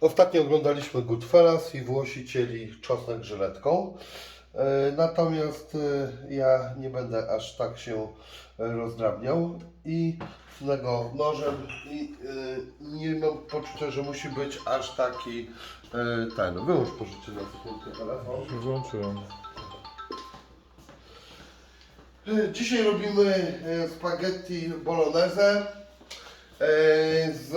Ostatnio oglądaliśmy Goodfellas i Włosi cieli czosnek żyletką. E, Natomiast e, ja nie będę aż tak się e, rozdrabniał i tnę go nożem i nie mam poczucia, że musi być aż taki ten. Wyłącz pożycie na sekundkę telefon. Włączyłem. Dzisiaj robimy spaghetti bolognese z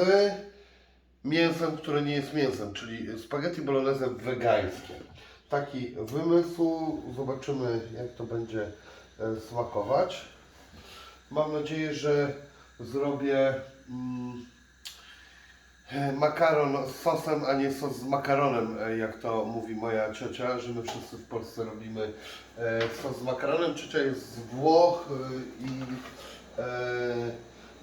mięsem, które nie jest mięsem, czyli spaghetti bolognese wegańskie. Taki wymysł, zobaczymy jak to będzie e, smakować. Mam nadzieję, że zrobię mm, makaron z sosem, a nie sos z makaronem, e, jak to mówi moja ciocia, że my wszyscy w Polsce robimy e, sos z makaronem. Ciocia jest z Włoch i, e,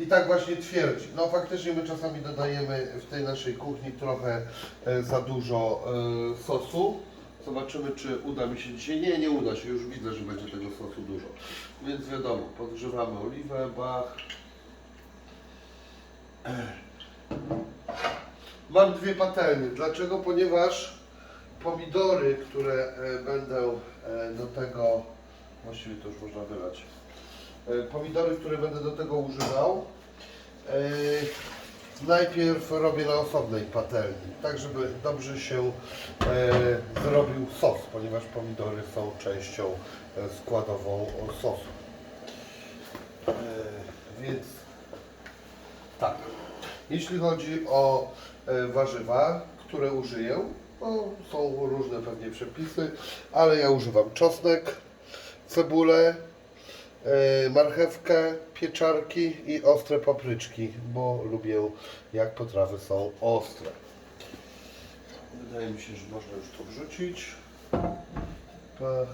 i tak właśnie twierdzi. No faktycznie my czasami dodajemy w tej naszej kuchni trochę e, za dużo e, sosu. Zobaczymy, czy uda mi się dzisiaj. Nie, nie uda się, już widzę, że będzie tego sosu dużo. Więc wiadomo, podgrzewamy oliwę, bach. Mam dwie patelnie. Dlaczego? Ponieważ pomidory, które e, będę e, do tego, właściwie to już można wylać, pomidory, które będę do tego używał, e, najpierw robię na osobnej patelni, tak żeby dobrze się e, zrobił sos, ponieważ pomidory są częścią e, składową sosu. E, więc tak. Jeśli chodzi o e, warzywa, które użyję, no, są różne pewnie przepisy, ale ja używam czosnek, cebulę, e, marchewkę, pieczarki i ostre papryczki, bo lubię jak potrawy są ostre. Wydaje mi się, że można już to wrzucić. Pach, pach.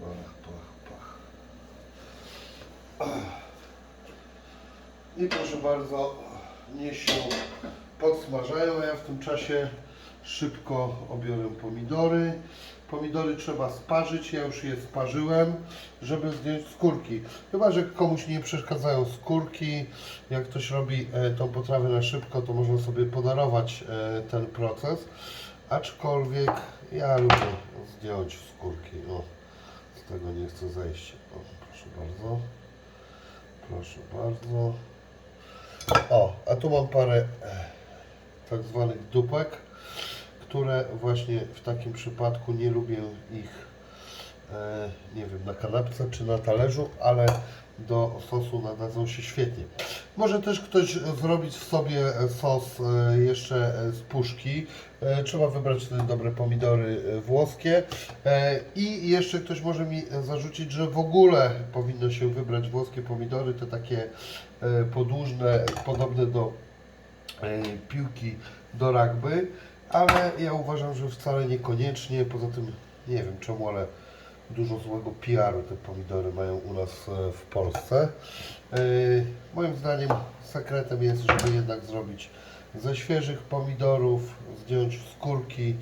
Pach, pach, pach. I proszę bardzo, niech się podsmażają, a ja w tym czasie szybko obiorę pomidory. Pomidory trzeba sparzyć, ja już je sparzyłem, żeby zdjąć skórki. Chyba, że komuś nie przeszkadzają skórki, jak ktoś robi e, tą potrawę na szybko, to można sobie podarować e, ten proces. Aczkolwiek ja lubię zdjąć skórki. O, z tego nie chcę zejść. O, proszę bardzo. Proszę bardzo. O, a tu mam parę e, tak zwanych dupek, które właśnie w takim przypadku nie lubię ich, e, nie wiem, na kanapce czy na talerzu, ale do sosu nadadzą się świetnie. Może też ktoś zrobić sobie sos e, jeszcze z puszki. E, Trzeba wybrać wtedy dobre pomidory włoskie. I jeszcze ktoś może mi zarzucić, że w ogóle powinno się wybrać włoskie pomidory, te takie podłużne, podobne do piłki do rugby, ale ja uważam, że wcale niekoniecznie. Poza tym nie wiem czemu, ale dużo złego PR-u te pomidory mają u nas e, w Polsce. E, Moim zdaniem sekretem jest, żeby jednak zrobić ze świeżych pomidorów, zdjąć skórki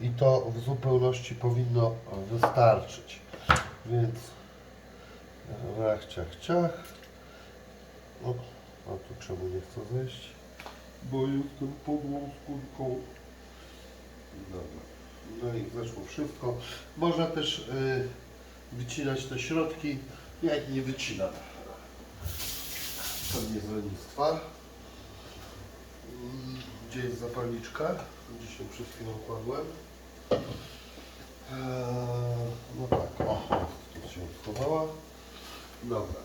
i to w zupełności powinno wystarczyć. Więc rach, ciach, ciach. O, a tu czemu nie chcę zejść? Bo jestem podłą skórką. Dobra. No i zeszło wszystko. Można też y, wycinać te środki. Ja ich nie wycinam. Pewnie z lenistwa. Gdzie jest zapalniczka? Dzisiaj przed chwilą kładłem. Eee, no tak, o, tu się schowała. Dobra,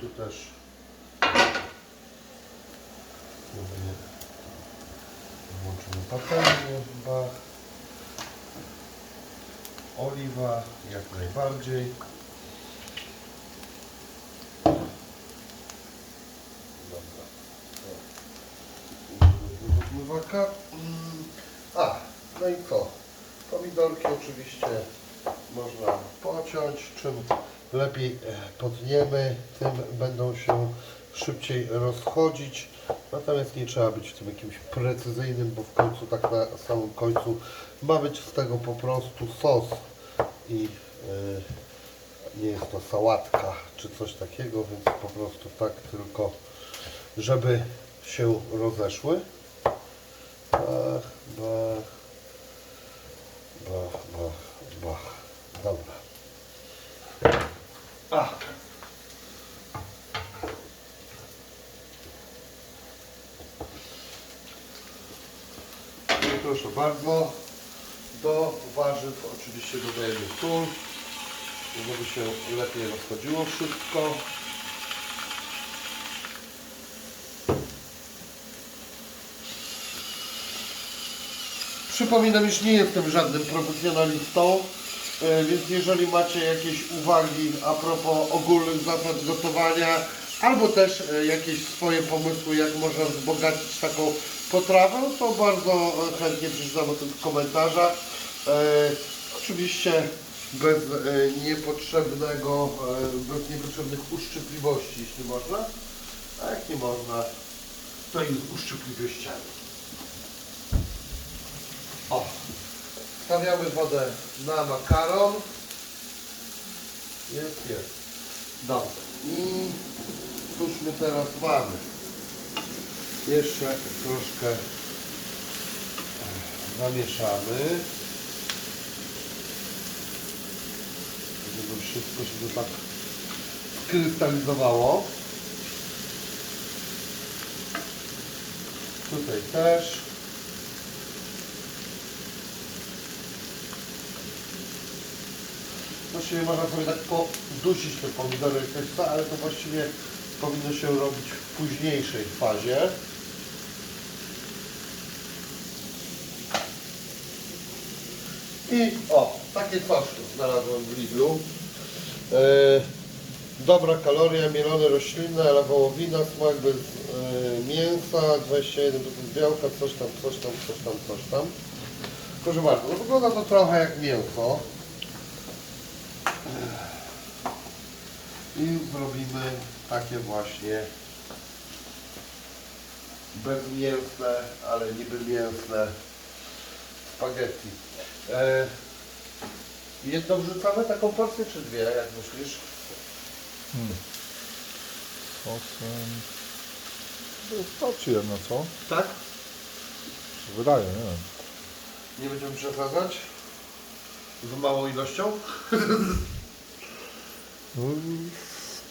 tu też mówię, włączymy patelnię, bach. Oliwa, jak najbardziej. Dobra. Mm, A, no i co? Pomidorki oczywiście można pociąć. Czym lepiej e, potniemy, tym będą się szybciej rozchodzić. Natomiast nie trzeba być w tym jakimś precyzyjnym, bo w końcu tak na samym końcu ma być z tego po prostu sos i nie jest to sałatka czy coś takiego, więc po prostu tak tylko, żeby się rozeszły. Bach, bach, bach, bach, bach. Dobra. A. proszę bardzo, do warzyw oczywiście dodajemy sól, żeby się lepiej rozchodziło wszystko. Przypominam, iż nie jestem żadnym profesjonalistą, e, więc jeżeli macie jakieś uwagi a propos ogólnych zasad gotowania, albo też e, jakieś swoje pomysły, jak można wzbogacić taką potrawę, to bardzo e, chętnie przeczytam o tym w komentarzach. E, oczywiście bez e, niepotrzebnego, e, bez niepotrzebnych uszczypliwości, jeśli można. A jak nie można, to i z uszczypliwościami. O, stawiamy wodę na makaron. Jest, jest. Dobrze. I cóż my teraz mamy? Jeszcze troszkę zamieszamy. Żeby wszystko się tu tak skrystalizowało. Tutaj też. Właściwie można sobie tak podusić te pomidory ale to właściwie powinno się robić w późniejszej fazie. I o, takie coś znalazłem w Lidlu. E, dobra kaloria, mielone roślinne, ale wołowina, smak bez e, mięsa, 21% białka, coś tam, coś tam, coś tam, coś tam. Proszę bardzo, no wygląda to trochę jak mięso. I zrobimy takie właśnie bezmięsne, ale niby mięsne spaghetti. E, jedno wrzucamy taką porcję czy dwie, jak myślisz? Sosem. Wystarczy jedno, co? Tak? Się wydaje, nie wiem. Nie będziemy przesadzać? Z małą ilością? No, i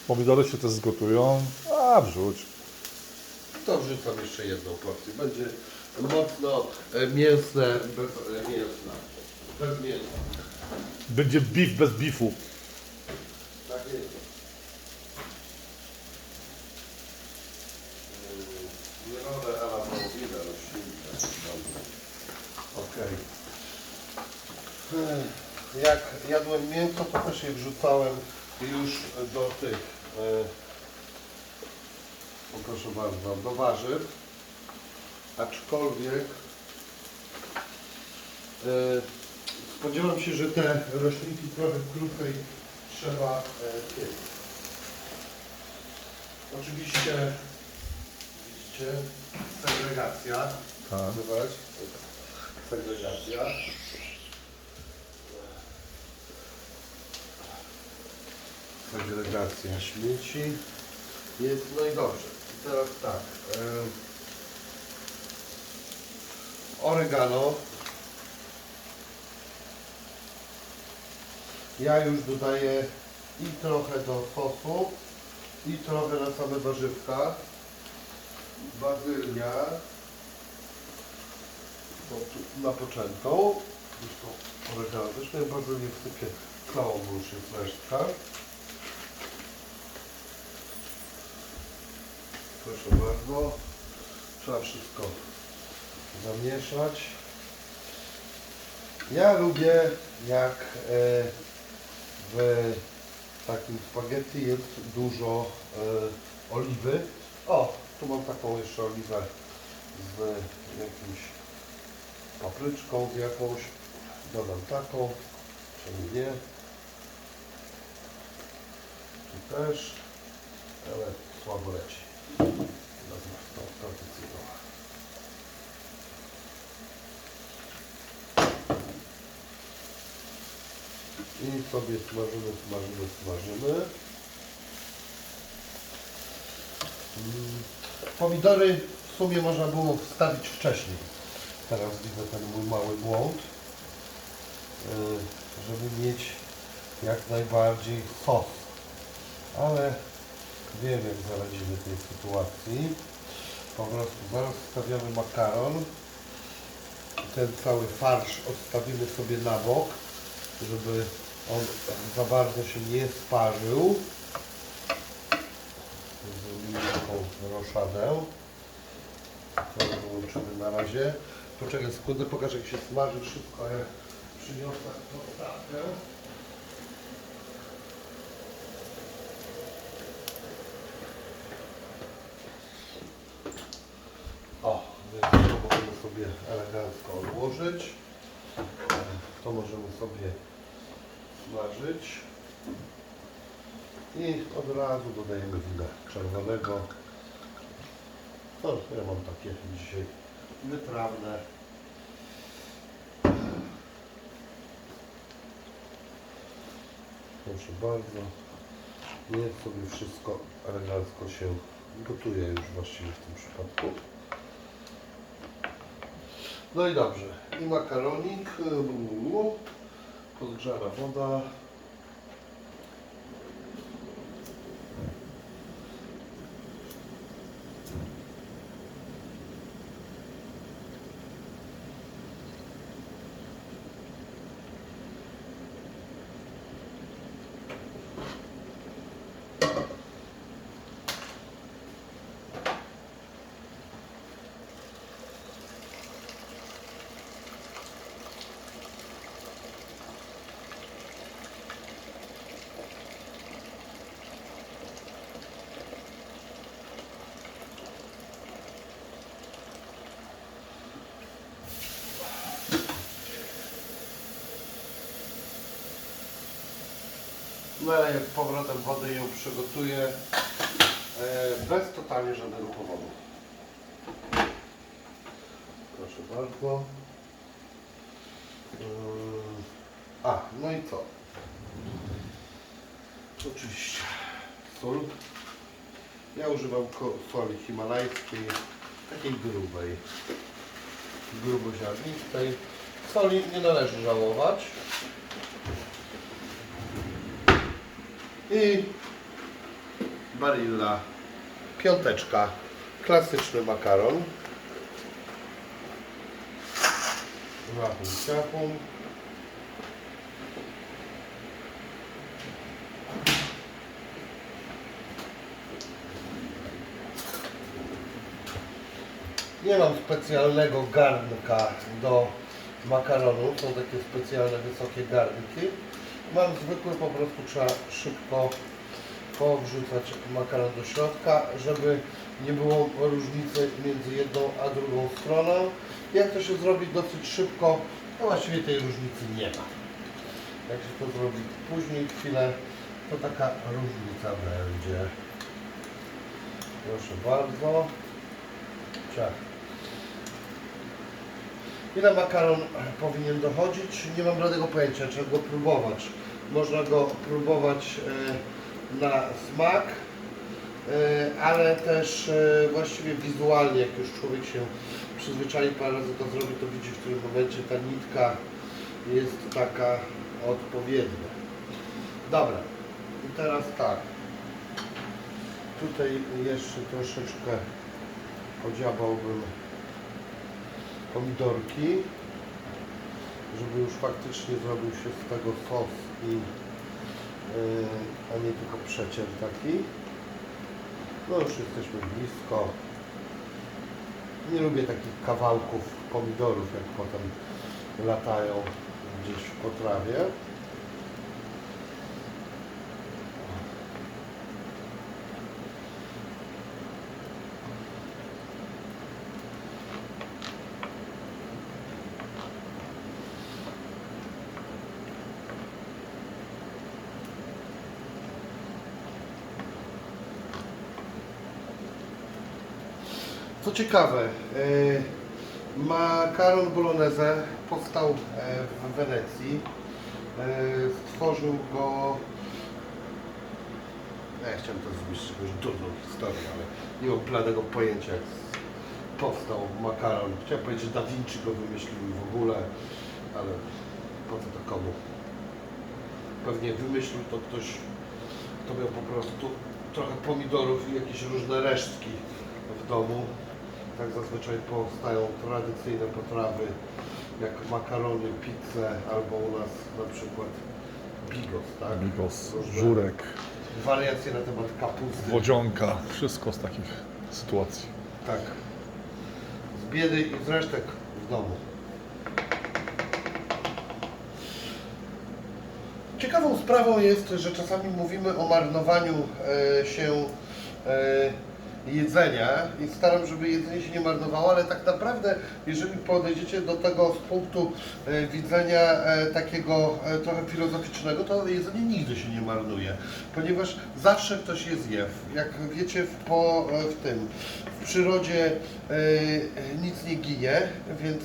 Pomidory się też zgotują. A, wrzuć. To wrzucam jeszcze jedną porcję. Będzie mocno e, mięsne, bez e, mięsna. Bez mięsa. Będzie beef bez beefu. Tak jest. Yy, Mielone ala wołowina. Dobrze. Okej. Jak jadłem mięso, to też je wrzucałem już do tych, e, proszę bardzo, do warzyw. Aczkolwiek e, spodziewam się, że te roślinki trochę krócej trzeba e, piec. Oczywiście, widzicie, segregacja. Tak. Zobacz. Segregacja. Segregacja śmieci. Jest, no i dobrze. I teraz tak. E, oregano. Ja już dodaję i trochę do sosu, i trochę na same warzywka. Bazylia. To tu napoczętą. Już to oregano też miałem bazylię wsypię całą, bo już jest resztka. Proszę bardzo. Trzeba wszystko zamieszać. Ja lubię jak e, w takim spaghetti jest dużo e, oliwy. O, tu mam taką jeszcze oliwę z jakimś papryczką z jakąś. Dodam taką, czemu nie. Tu też, ale słabo leci. I sobie smażymy, smażymy, smażymy. Mm, Pomidory w sumie można było wstawić wcześniej. Teraz widzę ten mój mały błąd. Yy, Żeby mieć jak najbardziej sos. Ale wiem jak zaradzimy tej sytuacji. Po prostu zaraz wstawiamy makaron. Ten cały farsz odstawimy sobie na bok, żeby on za bardzo się nie sparzył. Zrobimy taką roszadę. To wyłączymy na razie. Poczekaj sekundę, pokażę jak się smaży szybko, jak przyniosę podstawkę. O, więc to możemy sobie elegancko odłożyć. E, To możemy sobie smażyć. I od razu dodajemy wina czerwonego. To ja mam takie dzisiaj wytrawne. Proszę bardzo. Niech sobie wszystko elegancko się gotuje już właściwie w tym przypadku. No i dobrze. I makaronik. yy, Podgrzana woda. Naleję z powrotem wody i ją przygotuję e, bez totalnie żadnego powodu. Proszę bardzo. Ym, A, no i co? Oczywiście sól. Ja używam soli himalajskiej, takiej grubej, gruboziarnistej. Soli nie należy żałować. I Barilla piąteczka, klasyczny makaron. Ciachum. Nie mam specjalnego garnka do makaronu, są takie specjalne wysokie garnki. Mam zwykły, po prostu trzeba szybko powrzucać makaron do środka, żeby nie było różnicy między jedną a drugą stroną. Jak to się zrobi dosyć szybko, to właściwie tej różnicy nie ma. Jak się to zrobi później chwilę, to taka różnica będzie. Proszę bardzo. Ciach. Ile makaron powinien dochodzić? Nie mam żadnego pojęcia, trzeba go próbować. Można go próbować e, na smak, e, ale też e, właściwie wizualnie, jak już człowiek się przyzwyczai, parę razy to zrobi, to widzi w którym momencie ta nitka jest taka odpowiednia. Dobra, i teraz tak. Tutaj jeszcze troszeczkę podziabałbym pomidorki, żeby już faktycznie zrobił się z tego sos i yy, a nie tylko przecier taki. No już jesteśmy blisko. Nie lubię takich kawałków pomidorów, jak potem latają gdzieś w potrawie. Co ciekawe, e, makaron bolognese powstał e, w Wenecji. E, stworzył go... Ja chciałem to zrobić jakąś durną historię, ale nie mam bladego pojęcia jak powstał makaron. Chciałem powiedzieć, że Da Vinci go wymyślił w ogóle, ale po co to komu? Pewnie wymyślił to ktoś, kto miał po prostu trochę pomidorów i jakieś różne resztki w domu. Tak zazwyczaj powstają tradycyjne potrawy, jak makarony, pizze, albo u nas na przykład bigos, tak? Bigos, Różne żurek, Wariacje na temat kapusty. wodzionka, wszystko z takich sytuacji. Tak. Z biedy i z resztek w domu. Ciekawą sprawą jest, że czasami mówimy o marnowaniu e, się e, jedzenia i staram, żeby jedzenie się nie marnowało, ale tak naprawdę, jeżeli podejdziecie do tego z punktu e, widzenia e, takiego e, trochę filozoficznego, to jedzenie nigdy się nie marnuje, ponieważ zawsze ktoś je zje. Jak wiecie, w, po, w tym, w przyrodzie nic nie ginie, więc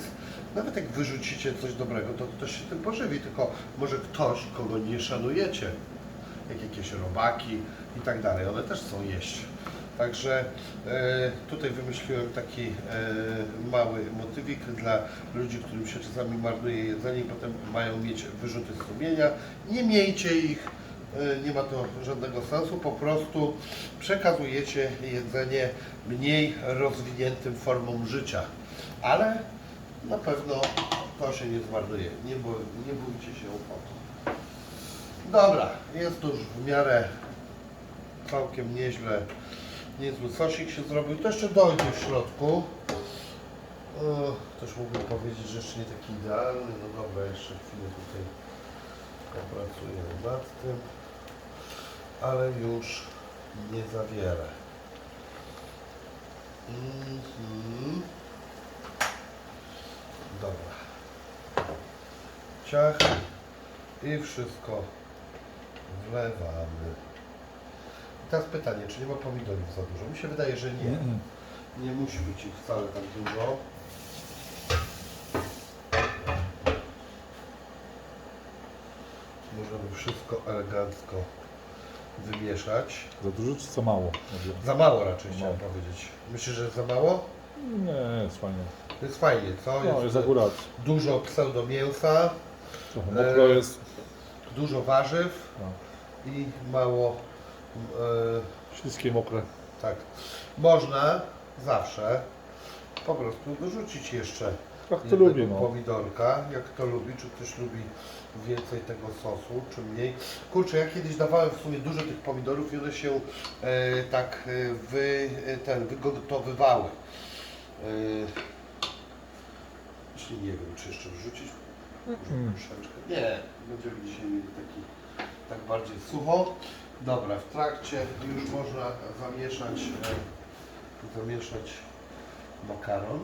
nawet jak wyrzucicie coś dobrego, to ktoś się tym pożywi, tylko może ktoś, kogo nie szanujecie, jak jakieś robaki i tak dalej, one też chcą jeść. Także e, tutaj wymyśliłem taki e, mały motywik dla ludzi, którym się czasami marnuje jedzenie i potem mają mieć wyrzuty sumienia. Nie miejcie ich, e, nie ma to żadnego sensu, po prostu przekazujecie jedzenie mniej rozwiniętym formom życia. Ale na pewno to się nie zmarnuje. Nie, nie bójcie się o to. Dobra, jest to już w miarę całkiem nieźle. Niezły sosik się zrobił. To jeszcze dojdzie w środku. Też mógłbym powiedzieć, że jeszcze nie taki idealny. No dobra, jeszcze chwilę tutaj popracuję nad tym. Ale już nie za wiele. Mhm. Dobra. Ciach i wszystko wlewamy. Teraz pytanie, czy nie ma pomidorów za dużo? Mi się wydaje, że nie. Nie musi być ich wcale tak dużo. Możemy wszystko elegancko wymieszać. Za dużo czy za mało? Za mało raczej Za chciałem mało. powiedzieć. Myślisz, że za mało? Nie, jest fajnie. To jest fajnie, co? No, jest akurat. dużo pseudomięsa, Trochę mokro E, jest. dużo warzyw No. i mało e, Śliskie, mokre. tak. Można zawsze po prostu dorzucić jeszcze Tak to lubię, no. pomidorka, jak kto lubi, czy ktoś lubi więcej tego sosu, czy mniej. Kurczę, ja kiedyś dawałem w sumie dużo tych pomidorów i one się e, tak e, wy, e, ten, wygotowywały. E, Jeśli nie wiem, czy jeszcze wrzucić Mm. troszeczkę. Nie, będziemy dzisiaj mieli taki tak bardziej sucho. Dobra, w trakcie już można zamieszać, e, zamieszać makaron.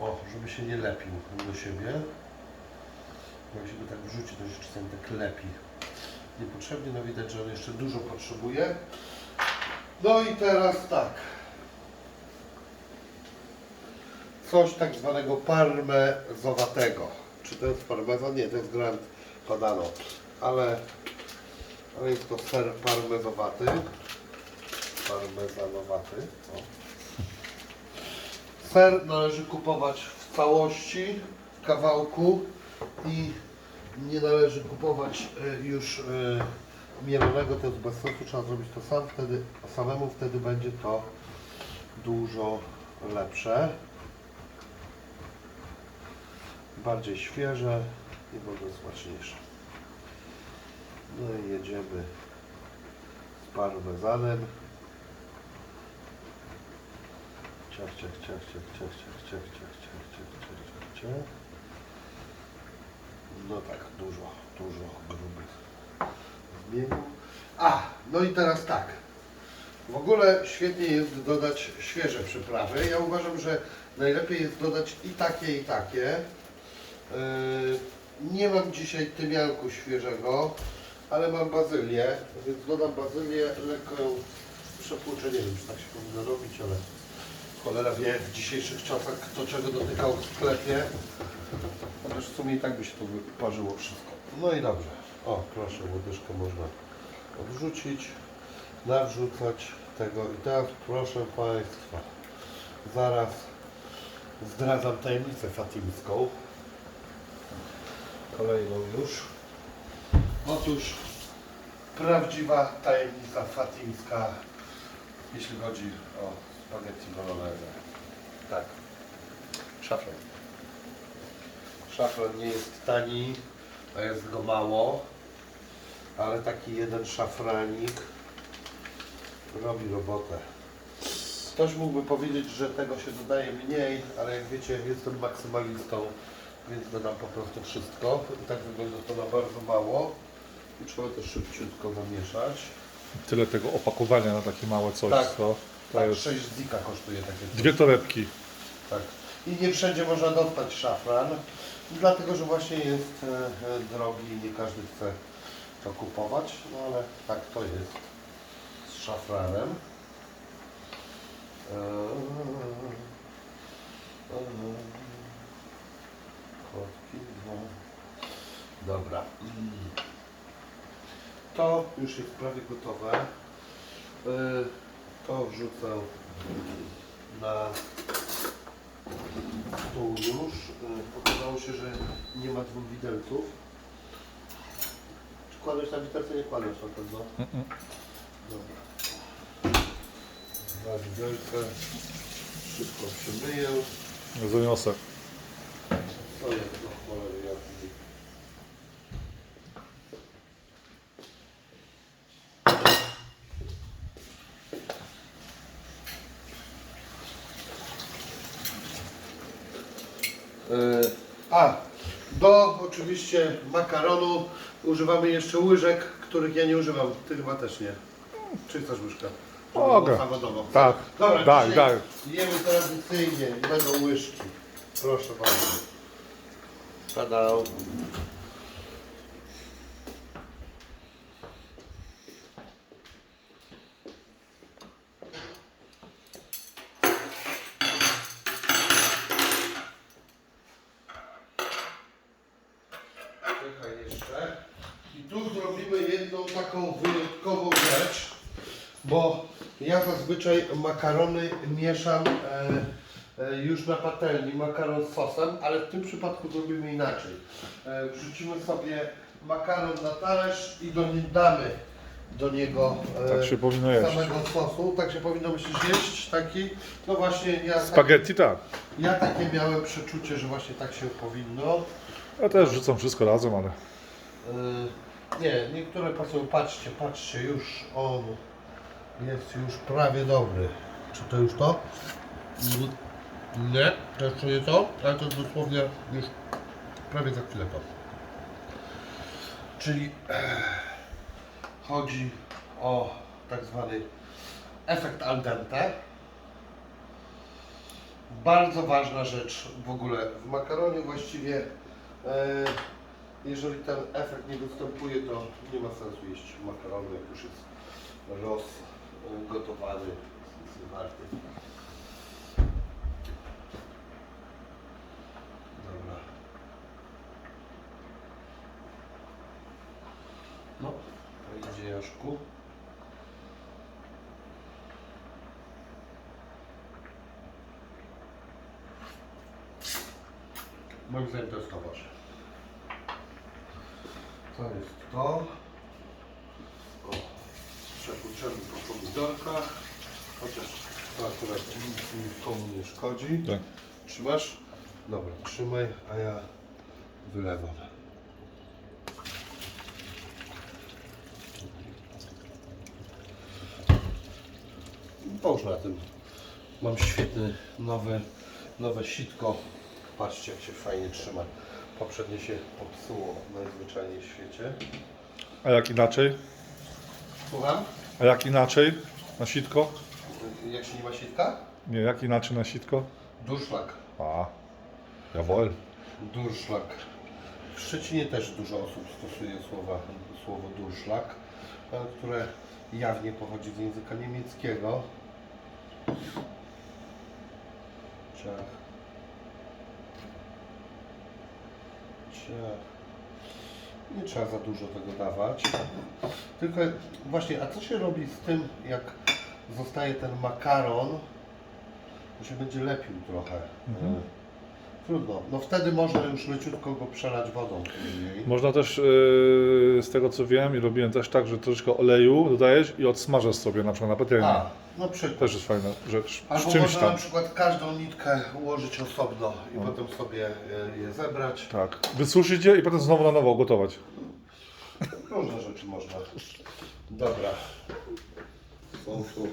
O, żeby się nie lepił do siebie. Jak się go tak wrzuci, to się czasami tak lepi. Niepotrzebnie, no widać, że on jeszcze dużo potrzebuje. No i teraz tak. Coś tak zwanego parmezowatego. Czy to jest parmezan? Nie, to jest Grand Padano. Ale, ale jest to ser parmezowaty. Parmezanowaty. O. Ser należy kupować w całości, w kawałku i nie należy kupować e, już e, mielonego, to jest bez sensu, trzeba zrobić to sam, wtedy, samemu, wtedy będzie to dużo lepsze. Bardziej świeże i smaczniejsze. No i jedziemy z parmezanem. Ciach, ciach, ciach, ciach, ciach, ciach, ciach, ciach, ciach, ciach, ciach, ciach, ciach. No tak, dużo, dużo grubych zmienił. A, no i teraz tak. W ogóle świetnie jest dodać świeże przyprawy. Ja uważam, że najlepiej jest dodać i takie, i takie. Yy, Nie mam dzisiaj tymianku świeżego, ale mam bazylię, więc dodam bazylię, lekko ją przepłuczę. Nie wiem, czy tak się powinno robić, ale Cholera wie w dzisiejszych czasach kto czego dotykał w sklepie. Chociaż w sumie i tak by się to wyparzyło wszystko. No i dobrze. O, proszę, łodyżkę można odrzucić, nawrzucać tego. I teraz proszę Państwa, zaraz zdradzam tajemnicę fatimską. Kolejną już. Otóż prawdziwa tajemnica fatimska, jeśli chodzi o spaghetti bolognese. Tak. Szafran. Szafran nie jest tani, a jest go mało, ale taki jeden szafranik robi robotę. Ktoś mógłby powiedzieć, że tego się dodaje mniej, ale jak wiecie, jestem maksymalistą, więc dodam po prostu wszystko. I tak wygląda to na bardzo mało. I trzeba to szybciutko zamieszać. Tyle tego opakowania na takie małe coś, Tak. co to Tak, jest 6 zika kosztuje takie coś. dwie torebki. Tak. I nie wszędzie można dostać szafran, dlatego że właśnie jest e, e, drogi i nie każdy chce to kupować, no ale tak to jest z szafranem. Eee. Dobra. To już jest prawie gotowe. Eee, To wrzucę na stół już. Y, Okazało się, że nie ma dwóch widelców. Czy kładłeś na widelce? Nie kładłeś na pewno. Dobra. Na widelce. Szybko przymyję. Zaniosę. To A, do oczywiście makaronu używamy jeszcze łyżek, których ja nie używam. Ty chyba też nie. Czy chcesz łyżkę? Żeby Mogę. było zawodowo. Tak, Dobra, tak, dzisiaj tak. Jemy tradycyjnie i będą łyżki. Proszę bardzo. Padał. I tu zrobimy jedną taką wyjątkową rzecz, bo ja zazwyczaj makarony mieszam e, już na patelni, makaron z sosem, ale w tym przypadku zrobimy inaczej. E, wrzucimy sobie makaron na talerz i do, damy do niego e, Tak się powinno jeść. samego sosu. Tak się powinno myślisz jeść taki. No właśnie ja, Spaghetti tak. ja takie miałem przeczucie, że właśnie tak się powinno. Ja też rzucam wszystko razem, ale nie, niektóre pasują. Patrzcie, patrzcie, już on jest już prawie dobry. Czy to już to? Mm, Nie, jeszcze nie to, ale to dosłownie już prawie za chwilę to. Czyli eh, chodzi o tak zwany efekt al dente. Bardzo ważna rzecz w ogóle w makaronie właściwie. e, jeżeli ten efekt nie występuje, to nie ma sensu jeść makaronu, jak już jest rozgotowany, jest warty. Dobra. No, to idzie Jaszku. Moim zdaniem to jest to wasze. To jest to. O, przepłuczemy po pomidorkach. Chociaż to akurat nikomu nie szkodzi. tak. Trzymasz? Dobra, trzymaj, a ja wylewam. Połóż na tym. Mam świetny, nowe, nowe sitko. Patrzcie, jak się fajnie trzyma. Poprzednie się popsuło najzwyczajniej w świecie. A jak inaczej? Słucham? A jak inaczej na sitko? Jak się nie ma sitka? Nie, jak inaczej na sitko? Durszlak. A, jawohl. Durszlak. W Szczecinie też dużo osób stosuje słowa, słowo durszlak, e, które jawnie pochodzi z języka niemieckiego. Ciach. Ciach. Nie trzeba za dużo tego dawać. Tylko właśnie, a co się robi z tym, jak zostaje ten makaron, to się będzie lepił trochę. Mhm. E, Trudno. No wtedy można już leciutko go przelać wodą później. Można też yy, z tego co wiem i robiłem też tak, że troszeczkę oleju dodajesz i odsmażasz sobie na przykład na patelni. A, na przykład. Też jest fajna rzecz. Albo z czymś można tam. na przykład każdą nitkę ułożyć osobno i potem sobie e, je zebrać. Tak. Wysuszyć je i potem znowu na nowo gotować. Różne rzeczy można. Dobra. Są tu.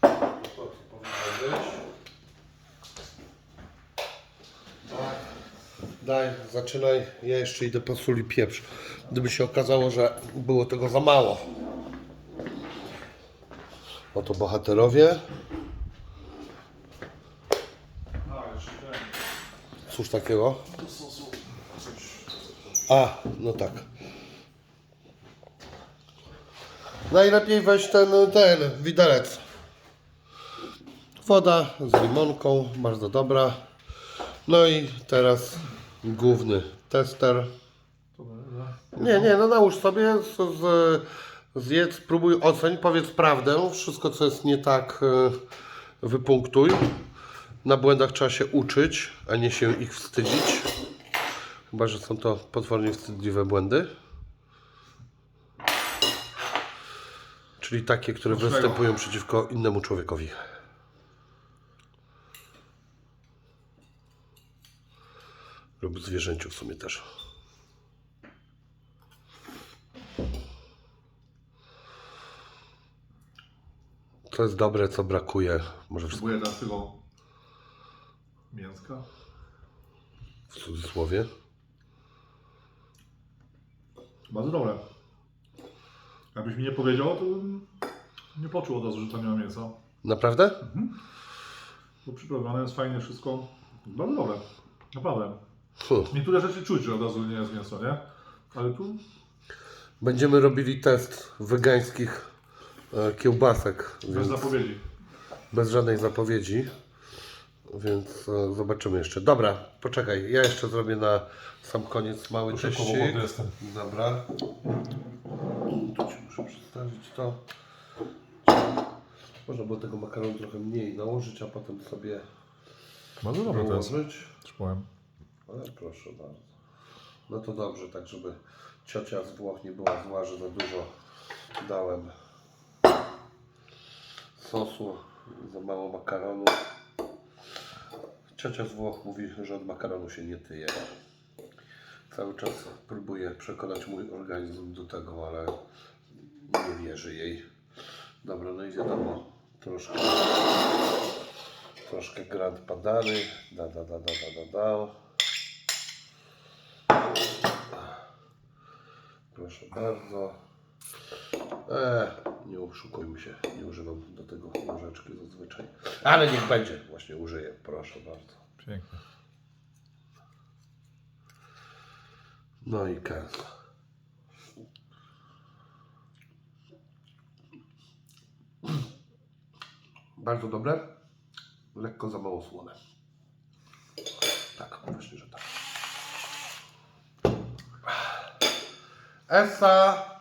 To co powinno być. Tak. Daj, zaczynaj. Ja jeszcze idę po sól i pieprz. Gdyby się okazało, że było tego za mało. Oto bohaterowie. Cóż takiego? A, no tak. Najlepiej weź ten, ten widelec. Woda z limonką, bardzo dobra. No i teraz główny tester. Nie, nie, no nałóż sobie, z, z, zjedz, spróbuj, oceń, powiedz prawdę. Wszystko, co jest nie tak, e, wypunktuj. Na błędach trzeba się uczyć, a nie się ich wstydzić. Chyba, że są to potwornie wstydliwe błędy. Czyli takie, które występują przeciwko innemu człowiekowi. Lub zwierzęciu w sumie też. Co jest dobre, co brakuje. Może wszystko Próbuję tego mięska. w cudzysłowie. Bardzo dobre. Jakbyś mi nie powiedział, to bym nie poczuł od razu, że tam nie ma mięsa. Naprawdę? Bo przyprawione jest fajnie wszystko. Bardzo dobre. Naprawdę. Fuh. Niektóre rzeczy czuć, że od razu nie jest mięso, nie? Ale tu Będziemy robili test wegańskich e, kiełbasek, bez więc zapowiedzi. bez żadnej zapowiedzi. Więc e, zobaczymy jeszcze. Dobra, poczekaj, ja jeszcze zrobię na sam koniec mały bo teścik. jestem. Dobra. Tu Ci muszę przedstawić to. Można było tego makaronu trochę mniej nałożyć, a potem sobie Bardzo dobre to jest. nałożyć. Już powiem. Ale proszę bardzo. No to dobrze, tak żeby ciocia z Włoch nie była zła, że za dużo dałem sosu, za mało makaronu. Ciocia z Włoch mówi, że od makaronu się nie tyje. Cały czas próbuję przekonać mój organizm do tego, ale nie wierzy jej. Dobra, no i wiadomo, troszkę, troszkę Grand Padany, da, da, da, da, da, da, da. Proszę bardzo. Eee, nie oszukujmy się, nie używam do tego łyżeczki zazwyczaj. Ale niech będzie, właśnie użyję, proszę bardzo. Pięknie. No i kęs. Bardzo dobre, lekko za mało słone. Tak, właśnie, że tak. Esa!